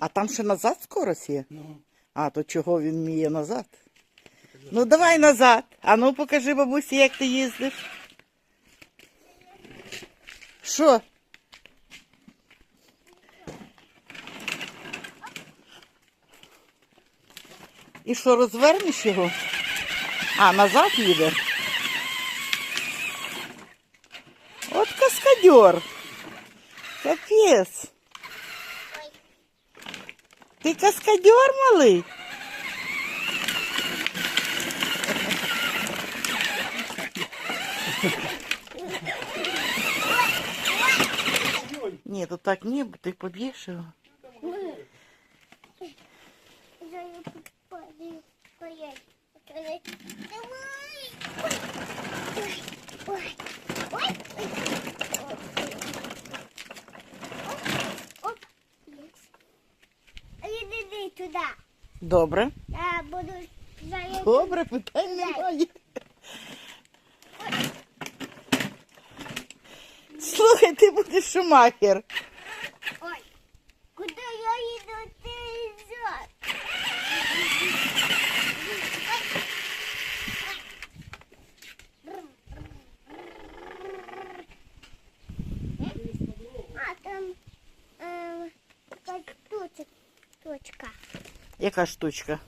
А там ще назад скорость є? Ну, А, то чого він вміє назад? Ну давай назад. А ну покажи бабусі, як ти їздиш. Що? І що, розвернеш його? А, назад їде. От каскадер. Капець. Ти каскадер малий? Ні, то так ні, бо ти поб'єш його. Туди. Добре. Я буду заїхати. Добре, питань немає. Слухай, ти будеш шумахер. Ой. Куди я їду? Ти йдеш. А там е, така штучка. Точка. Яка штучка?